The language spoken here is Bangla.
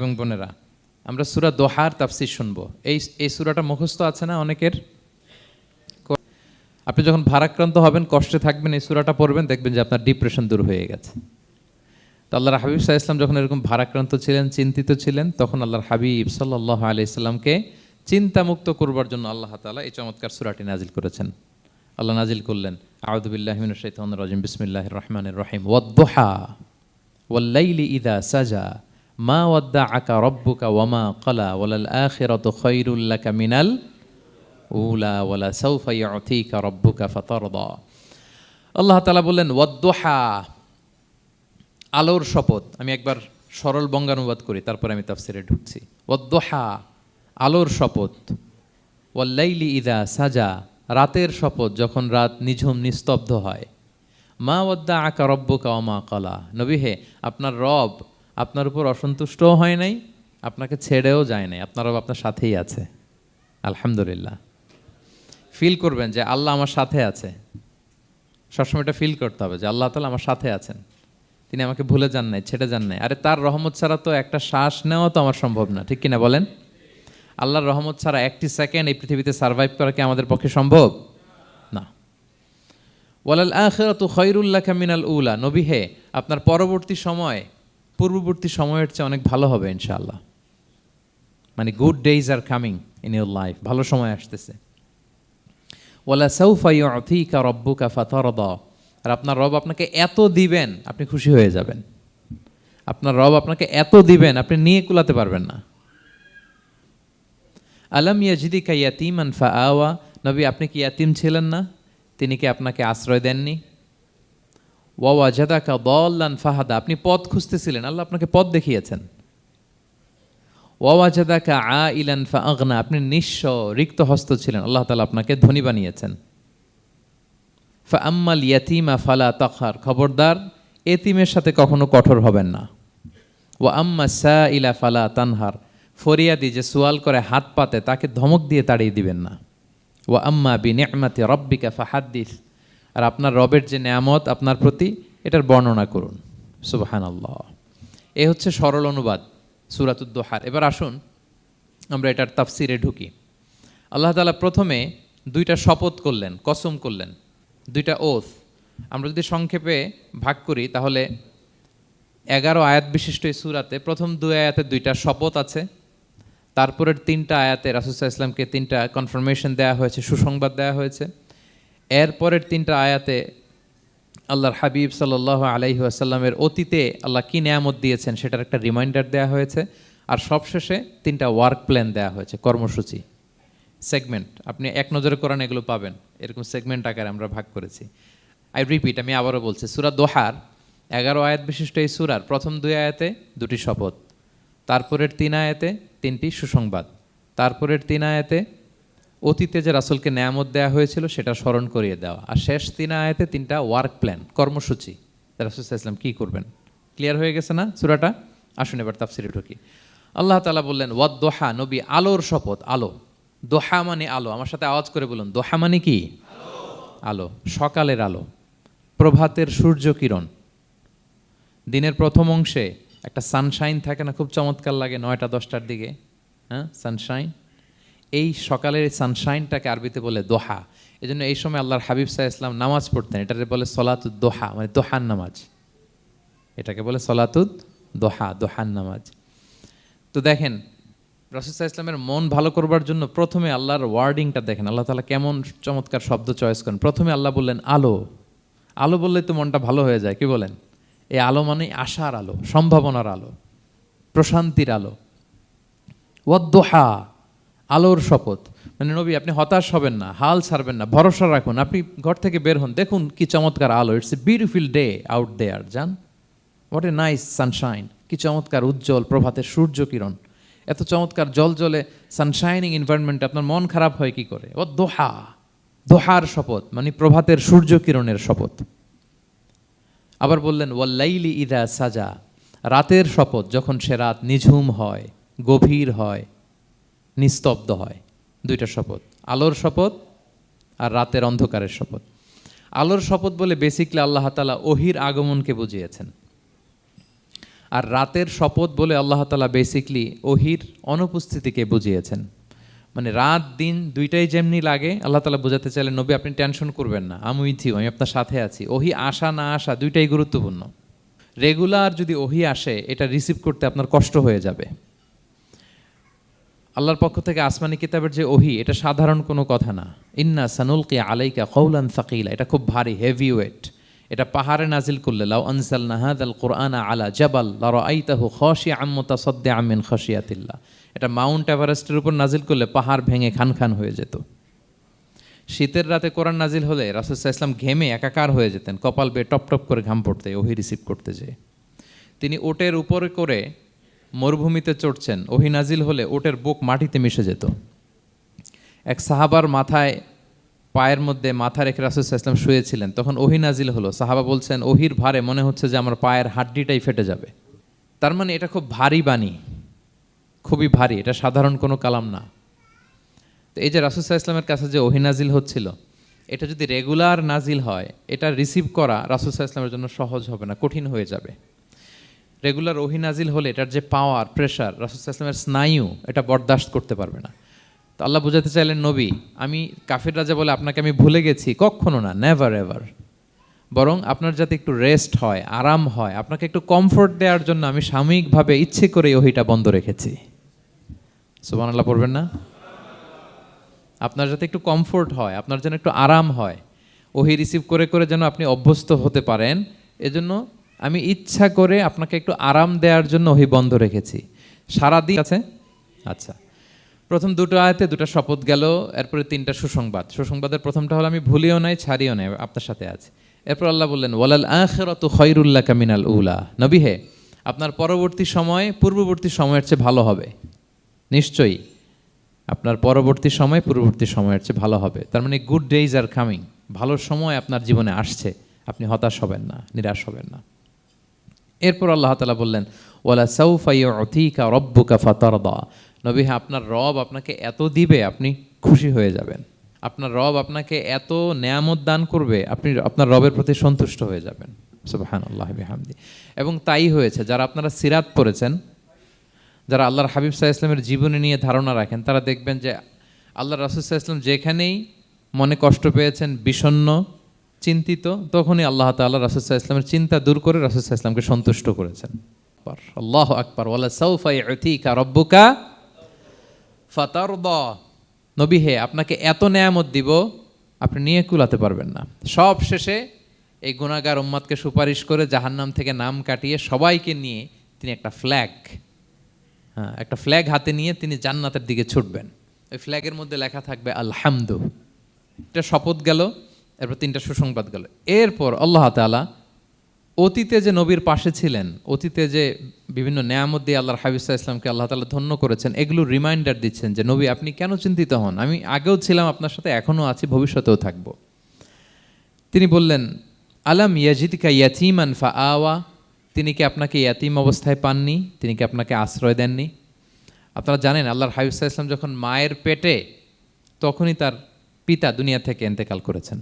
এবং বোনেরা, আমরা সুরা দোহার তাফসির শুনব। এই এই সুরাটা মুখস্থ আছে না অনেকের? আপনি যখন ভারাক্রান্ত হবেন, কষ্টে থাকবেন, এই সুরাটা পড়বেন, দেখবেন যে আপনার ডিপ্রেশন দূর হয়ে গেছে। তো আল্লাহর হাবিব সাহা ইসলাম যখন এরকম ভারাক্রান্ত ছিলেন, চিন্তিত ছিলেন, তখন আল্লাহর হাবিব সাল্লাহ আলি ইসলামকে চিন্তামুক্ত করবার জন্য আল্লাহ তালা এই চমৎকার সুরাটি নাজিল করেছেন। আল্লাহ নাজিল করলেন আউদুবিল্লাহমিন শৈতান রাজিম বিসমিল্লাহ রহমানের রহিম, ওয়াদ্দোহা ওয়াল্লাইলি ইদা সাজা। মা ওয়াদ্দা আকা রব্বুকা ওয়ামা কলা ওয়ালাল আখিরাতু খৈরুল্লাকা মিনাল উলা, ওয়ালা সৌফা ইয়াতিকা রব্বুকা ফাতারদা। আল্লাহ তাআলা বললেন, ওয়াদ্দোহা, আলোর শপথ। আমি একবার সরল বঙ্গানুবাদ করি, তারপরে আমি তাফসিরে ঢুকছি। ওয়াদ্দোহা, আলোর শপথ। ওয়াল্লাইলি ইদা সাজা, রাতের শপথ যখন রাত নিঝুম নিস্তব্ধ হয়। মা ওয়াদ্দা আকা রব্বুকা অমা কলা নবী হে, আপনার রব আপনার উপর অসন্তুষ্টও হয় নাই, আপনাকে ছেড়েও যায় নাই, আপনার রব আপনার সাথেই আছে। আলহামদুলিল্লাহ। ফিল করবেন যে আল্লাহ আমার সাথে আছে। সবসময় এটা ফিল করতে হবে যে আল্লাহ তালা আমার সাথে আছেন। তিনি আমাকে ভুলে যান নাই, ছেড়ে যান নাই। আরে তার রহমত ছাড়া তো একটা শ্বাস নেওয়া তো আমার সম্ভব না, ঠিক কিনা বলেন? আল্লাহর রহমত ছাড়া একটি সেকেন্ড এই পৃথিবীতে সার্ভাইভ করা কি আমাদের পক্ষে সম্ভব? না। ওয়ালাল আখিরাতু খৈরুল্লাহ মিনাল উলা। নবী হে, আপনার পরবর্তী সময় পূর্ববর্তী সময়ের চেয়ে অনেক ভালো হবে, ইনশাআল্লাহ। মানে good days are coming in your life ভালো সময় আসতেছে। ওয়ালা সৌফা ইউতিকা রব্বুকা ফাতারদা। আর আপনার রব আপনাকে এত দিবেন, আপনি খুশি হয়ে যাবেন। আপনার রব আপনাকে এত দিবেন, আপনি নিয়ে কুলাতে পারবেন না। আলম ইয়াজিদিকা ইয়াতিমান ফা আওয়া নবী, আপনি কি ইয়াতিম ছিলেন না? তিনি কি আপনাকে আশ্রয় দেননি? ওয়া জাদাকা দল্লান ফাহাদা। আপনি পথ খুঁজতেছিলেন, আল্লাহ আপনাকে পথ দেখিয়েছেন। ওয়া জাদাকা আ ইলান ফা আগনা আপনি নিঃস্ব, রিক্ত হস্ত ছিলেন, আল্লাহ তালা আপনাকে ধনী বানিয়েছেন। ফা আম্মাল ইয়াতিমা ফালা তখার। খবরদার, এতিমের সাথে কখনো কঠোর হবেন না। ও আম্মা সা ইলা ফালা তানহার। ফরিয়াদি যে সোয়াল করে হাত পাতে, তাকে ধমক দিয়ে তাড়িয়ে দিবেন না। ও আম্মা বি নেমাতি রব্বিকা ফাহাদ্দিস। আর আপনার রবের যে নেয়ামত আপনার প্রতি, এটার বর্ণনা করুন। সুবাহান আল্লাহ এ হচ্ছে সরল অনুবাদ, সুরাতুদ্দোহার। এবার আসুন, আমরা এটার তাফসিরে ঢুকি। আল্লাহ তালা প্রথমে দুইটা শপথ করলেন, কসম করলেন। দুইটা ওথ আমরা যদি সংক্ষেপে ভাগ করি, তাহলে এগারো আয়াত বিশিষ্ট এই সুরাতে প্রথম দুই আয়াতে দুইটা শপথ আছে। তারপরের তিনটা আয়াতে রাসুসাহ ইসলামকে তিনটা কনফার্মেশন দেওয়া হয়েছে, সুসংবাদ দেওয়া হয়েছে। এরপরের তিনটা আয়াতে আল্লাহর হাবিব সাল্লাহ আলাইহি আসাল্লামের অতীতে আল্লাহ কী নিয়ামত দিয়েছেন সেটার একটা রিমাইন্ডার দেওয়া হয়েছে। আর সবশেষে তিনটা ওয়ার্ক প্ল্যান দেওয়া হয়েছে, কর্মসূচি। সেগমেন্ট, আপনি এক নজরে কোরআন এগুলো পাবেন, এরকম সেগমেন্ট আকারে আমরা ভাগ করেছি। আই রিপিট আমি আবারও বলছি, সুরা দোহার, এগারো আয়াত বিশিষ্ট এই সুরার প্রথম দুই আয়াতে দুটি শপথ, তারপরের তিন আয়াতে তিনটি সুসংবাদ, তারপরের তিন আয়াতে অতীতে যে রাসুলকে নেয়ামত দেওয়া হয়েছিল, সেটা স্মরণ করিয়ে দেওয়া আর শেষ তিন আয়াতে তিনটা ওয়ার্ক প্ল্যান কর্মসূচি। রাসুল ইসলাম কী করবেন? ক্লিয়ার হয়ে গেছে না সুরাটা? আসুন এবার তাফসিরে ঢুকি। আল্লাহ তালা বললেন, ওয়াদ দোহা নবী আলোর শপথ, আলো। দোহা মানে আলো। আমার সাথে আওয়াজ করে বলুন, দোহা মানে কি? আলো। সকালের আলো। প্রভাতের সূর্য কিরণ। দিনের প্রথম অংশে একটা সানশাইন থাকে না, খুব চমৎকার লাগে, নয়টা দশটার দিকে। হ্যাঁ সানশাইন এই সকালের এই সানশাইনটাকে আরবিতে বলে দোহা। এই জন্য এই সময় আল্লাহর হাবিব সাহা ইসলাম নামাজ পড়তেন। এটাকে বলে সলাতুদ দোহা মানে দোহান নামাজ। এটাকে বলে সলাতুদ দোহা দোহান নামাজ। তো দেখেন রসুসাহ ইসলামের মন ভালো করবার জন্য প্রথমে আল্লাহর ওয়ার্ডিংটা দেখেন। আল্লাহ তালা কেমন চমৎকার শব্দ চয়েস করেন। প্রথমে আল্লাহ বললেন, আলো। আলো বললে তো মনটা ভালো হয়ে যায়, কি বলেন? এই আলো মানে আশার আলো, সম্ভাবনার আলো, প্রশান্তির আলো। ওয়াদ্দোহা আলোর শপথ। মানে নবী, আপনি হতাশ হবেন না, হাল ছাড়বেন না, ভরসা রাখুন। আপনি ঘর থেকে বের হন, দেখুন কি চমৎকার আলো। It's a beautiful day out there যান হোয়াট এ নাইস সানশাইন কি চমৎকার উজ্জ্বল প্রভাতের সূর্য কিরণ এত চমৎকার জল জলে সানশাইনিং এনভায়রনমেন্টে আপনার মন খারাপ হয় কি করে? ও দোহা? দোহার শপথ মানে প্রভাতের সূর্য কিরণের শপথ। আবার বললেন ওয়াল্লাইলি ইদা সাজা। রাতের শপথ, যখন সে রাত নিঝুম হয়, গভীর হয় নিস্তব্ধ হয়। দুইটা শপথ, আলোর শপথ আর রাতের অন্ধকারের শপথ। আলোর শপথ বলে বেসিকলি আল্লাহ তালা ওহির আগমনকে বুঝিয়েছেন। আর রাতের শপথ বলে আল্লাহ তালা বেসিকলি ওহির অনুপস্থিতিকে বুঝিয়েছেন। মানে রাত, দিন দুইটাই যেমনি লাগে, আল্লাহ তালা বোঝাতে চাইলেন নবী, আপনি টেনশন করবেন না আমি ইউ আমি আপনার সাথে আছি। ওহি, আসা, না আসা দুইটাই গুরুত্বপূর্ণ। রেগুলার যদি ওহি আসে, এটা রিসিভ করতে আপনার কষ্ট হয়ে যাবে। আল্লাহর পক্ষ থেকে আসমানি কিতাবের যে ওহি, এটা সাধারণ কোনো কথা না। ইন্না সানুলকি আলাইকা কৌলান সাকিলা। এটা খুব ভারী হেভি ওয়েট এটা পাহাড়ে নাজিল করলে, লাউ আনসাল নাহাদ আল কোরআন আলা জাবাল লার আইতাহু খসি আম্মতা সদ্দে আমিন খসিয়াতিল্লা এটা মাউন্ট এভারেস্টের উপর নাজিল করলে পাহাড় ভেঙে খান খান হয়ে যেত। শীতের রাতে কোরআন নাজিল হলে রাসুসাহ ইসলাম ঘেমে একাকার হয়ে যেতেন, কপাল বেয়ে টপ টপ করে ঘাম পড়তে, ওহি রিসিভ করতে যেয়ে। তিনি ওটের উপরে করে মরুভূমিতে চড়ছেন। ওহি নাজিল হলে ওটের বুক মাটিতে মিশে যেত। এক সাহাবার মাথায়, পায়ের মধ্যে মাথা রেখে রাসুসাহ ইসলাম শুয়েছিলেন। তখন ওহি নাজিল হলো। সাহাবা বলছেন, ওহির ভারে মনে হচ্ছে যে আমার পায়ের হাড্ডিটাই ফেটে যাবে। তার মানে এটা খুব ভারী বাণী। খুবই ভারী। এটা সাধারণ কোনো কালাম না। তো এই যে রাসুসাহ ইসলামের কাছে যে ওহি নাজিল হচ্ছিল, এটা যদি রেগুলার নাজিল হয়, এটা রিসিভ করা রাসুসাহ ইসলামের জন্য সহজ হবে না, কঠিন হয়ে যাবে। রেগুলার ওহি নাজিল হলে এটার যে পাওয়ার প্রেশার রাসুসাহ ইসলামের স্নায়ু, এটা বরদাস্ত করতে পারবে না। তো আল্লাহ বোঝাতে চাইলেন, নবী, আমি কাফির রাজা বলে আপনাকে আমি ভুলে গেছি, কখনো না নেভার এভার বরং আপনার যাতে একটু রেস্ট হয়, আরাম হয়, আপনাকে একটু কমফোর্ট দেওয়ার জন্য আমি সাময়িকভাবে ইচ্ছে করে ওহিটা বন্ধ রেখেছি। সুবান আল্লাহ পড়বেন না? আপনার যাতে একটু কমফোর্ট হয়, আপনার যেন একটু আরাম হয়, ওহি রিসিভ করে করে যেন আপনি অভ্যস্ত হতে পারেন, এজন্য আমি ইচ্ছা করে আপনাকে একটু আরাম দেওয়ার জন্য ওহি বন্ধ রেখেছি। সারা দিন আছে? আচ্ছা। প্রথম দুটো আয়তে দুটো শপথ গেল, এরপরে তিনটা সুসংবাদ। সুসংবাদের প্রথমটা হলো, আমি ভুলিও নাই, ছাড়িও নাই, আপনার সাথে আছে। এরপর আল্লাহ বললেন, ওয়ালাল আখেরত খৈরুল্লাহ কামিনাল উলা। নবী হে, আপনার পরবর্তী সময় পূর্ববর্তী সময়ের চেয়ে ভালো হবে। নিশ্চয়ই, আপনার পরবর্তী সময় পূর্ববর্তী সময়ের চেয়ে ভালো হবে। তার মানে গুড ডেইজ আর কামিং ভালো সময় আপনার জীবনে আসছে। আপনি হতাশ হবেন না, নিরাশ হবেন না। এরপর আল্লাহ তালা বললেন সৌফাই অথিকা রব্বুকা ফাতারদা। নবী হ্যাঁ আপনার রব আপনাকে এত দিবে, আপনি খুশি হয়ে যাবেন। আপনার রব আপনাকে এত নেয়ামত দান করবে, আপনি আপনার রবের প্রতি সন্তুষ্ট হয়ে যাবেন। সুবাহান আল্লাহ হামদি এবং তাই হয়েছে, যারা আপনারা সিরাত পড়েছেন, যারা আল্লাহর হাবিব সাহা ইসলামের জীবনী নিয়ে ধারণা রাখেন, তারা দেখবেন যে আল্লাহ রাসুল সাহা ইসলাম যেখানেই মনে কষ্ট পেয়েছেন বিষণ্ন চিন্তিত, তখনই আল্লাহ তাল্লাহ রাসুল সাহা ইসলামের চিন্তা দূর করে রাসুল সাহা ইসলামকে সন্তুষ্ট করেছেন। আল্লাহ আকবর। ওয়ালা রব্বুকা ফাতার নবী হে, আপনাকে এত নেয়ামত দিব, আপনি নিয়ে কুলাতে পারবেন না। সব শেষে এই গুণাগার উম্মাদকে সুপারিশ করে জাহান্নাম থেকে নাম কাটিয়ে সবাইকে নিয়ে তিনি একটা ফ্ল্যাগ হ্যাঁ একটা ফ্ল্যাগ হাতে নিয়ে তিনি জান্নাতের দিকে ছুটবেন। ওই ফ্ল্যাগের মধ্যে লেখা থাকবে, আলহামদু। এটা শপথ গেল। এরপর তিনটা সুসংবাদ গেল। এরপর আল্লাহ তালা অতীতে যে নবীর পাশে ছিলেন, অতীতে যে বিভিন্ন নেয়ামত দিয়ে আল্লাহর হাবিসা ইসলামকে আল্লাহ তালা ধন্য করেছেন, এগুলো রিমাইন্ডার দিচ্ছেন যে, নবী, আপনি কেন চিন্তিত হন? আমি আগেও ছিলাম, আপনার সাথে এখনও আছি, ভবিষ্যতেও থাকব। তিনি বললেন, আলাম ইয়াজিদিকা ইয়াতিমান ফা আওয়া তিনি কি আপনাকে ইয়াতিম অবস্থায় পাননি? তিনি কি আপনাকে আশ্রয় দেননি? আপনারা জানেন, আল্লাহর হাবিসা ইসলাম যখন মায়ের পেটে, তখনই তার পিতা দুনিয়া থেকে এন্তেকাল করেছেন।